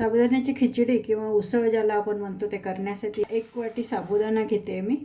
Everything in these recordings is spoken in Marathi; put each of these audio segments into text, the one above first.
साबुदाण्याची खिचडी किंवा उसळ ज्याला आपण म्हणतो ते करण्यासाठी एक वाटी साबुदाणा घेते मी.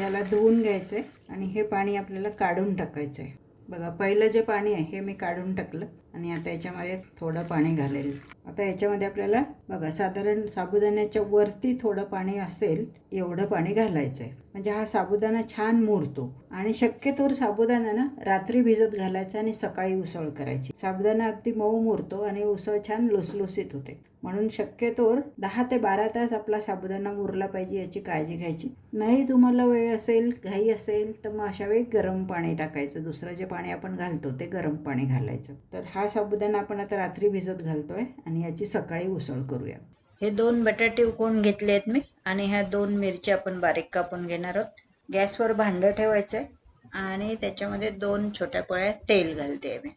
याला धुवून घ्यायचं आहे आणि हे पाणी आपल्याला काढून टाकायचं आहे बघा पहिलं जे पाणी आहे हे मी काढून टाकलं. आणि आता याच्यामध्ये थोडं पाणी घालेल. आता याच्यामध्ये आपल्याला बघा साधारण साबुदाण्याच्या वरती थोडं पाणी असेल एवढं पाणी घालायचं आहे म्हणजे हा साबुदाणा छान मुरतो. आणि शक्यतोवर साबुदाणा ना रात्री भिजत घालायचा आणि सकाळी उसळ करायची. साबुदाणा अगदी मऊ मुरतो आणि उसळ छान लुसलुसीत होते. म्हणून शक्यतोवर दहा ते बारा तास आपला साबुदाणा मुरला पाहिजे याची काळजी घ्यायची. नाही तुम्हाला वेळ असेल घाई असेल तर मग अशा वेळी गरम पाणी टाकायचं. दुसरं जे पाणी आपण घालतो ते गरम पाणी घालायचं. तर हा हा साबुदाणा आपण आता रात्री भिजत घालतोय आणि याची सकाळी उसळ करूया हे दोन बटाटे उकळून घेतले आहेत मी आणि ह्या दोन मिरच्या आपण बारीक कापून घेणार आहोत. गॅसवर भांडं ठेवायचं आहे आणि त्याच्यामध्ये दोन छोट्या पोळ्या तेल घालते आहे मी.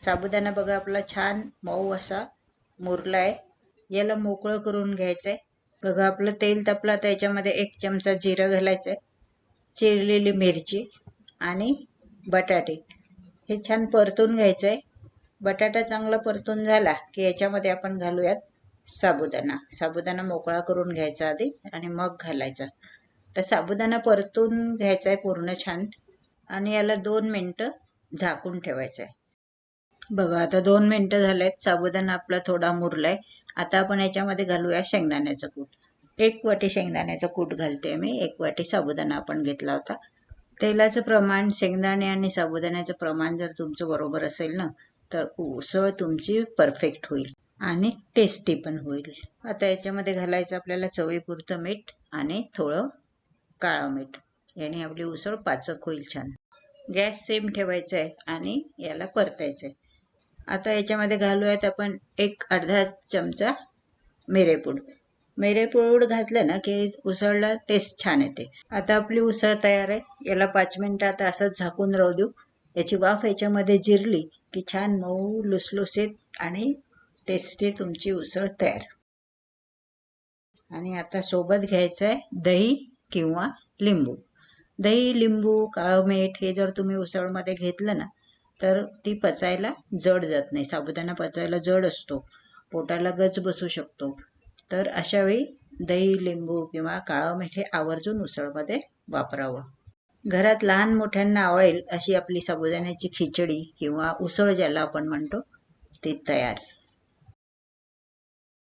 साबुदाणा बघा आपला छान मऊ असा मुरला आहे याला मोकळं करून घ्यायचं आहे बघा आपलं तेल तापलं तर याच्यामध्ये एक चमचा जिरं घालायचं आहे चिरलेली मिरची आणि बटाटे. हे छान परतून घ्यायचं आहे बटाटा चांगला परतून झाला की याच्यामध्ये आपण घालूयात साबुदाणा. साबुदाणा मोकळा करून घ्यायचा आधी आणि मग घालायचा. तर साबुदाणा परतून घ्यायचा आहे पूर्ण छान आणि याला दोन मिनटं झाकून ठेवायचं आहे बघा आता दोन मिनटं झालेत. साबुदाणा आपला थोडा मुरलाय. आता आपण याच्यामध्ये घालूया शेंगदाण्याचं कूट. एक वाटी शेंगदाण्याचं कूट घालते मी. एक वाटी साबुदाणा आपण घेतला होता. तेलाचं प्रमाण शेंगदाणे आणि साबुदाण्याचं प्रमाण जर तुमचं बरोबर असेल ना तर उसळ तुमची परफेक्ट होईल आणि टेस्टी पण होईल. आता याच्यामध्ये घालायचं आपल्याला चवीपुरतं मीठ आणि थोडं काळं मीठ. याने आपली उसळ पाचक होईल छान. गॅस सेम ठेवायचा आहे आणि याला परतायचं आहे आता याच्यामध्ये घालूयात आपण एक अर्धा चमचा मिरेपूड. मिरेपूड घातलं ना की उसळला टेस्ट छान येते. आता आपली उसळ तयार आहे. याला पाच मिनटं आता असंच झाकून राहू देऊ. याची वाफ याच्यामध्ये जिरली की छान मऊ लुसलुसीत आणि टेस्टी तुमची उसळ तयार. आणि आता सोबत घ्यायचं आहे दही किंवा लिंबू. दही लिंबू काळं मीठ हे जर तुम्ही उसळमध्ये घेतलं ना तर ती पचायला जड जात नाही. साबुदाणा पचायला जड असतो. पोटाला गच बसू शकतो. तर अशावेळी दही लिंबू किंवा काळं मीठ हे आवर्जून उसळमध्ये वापरावं. घरात लहान मोठ्यांना आवडेल अशी आपली साबुदाण्याची खिचडी किंवा उसळ ज्याला आपण म्हणतो ती तयार.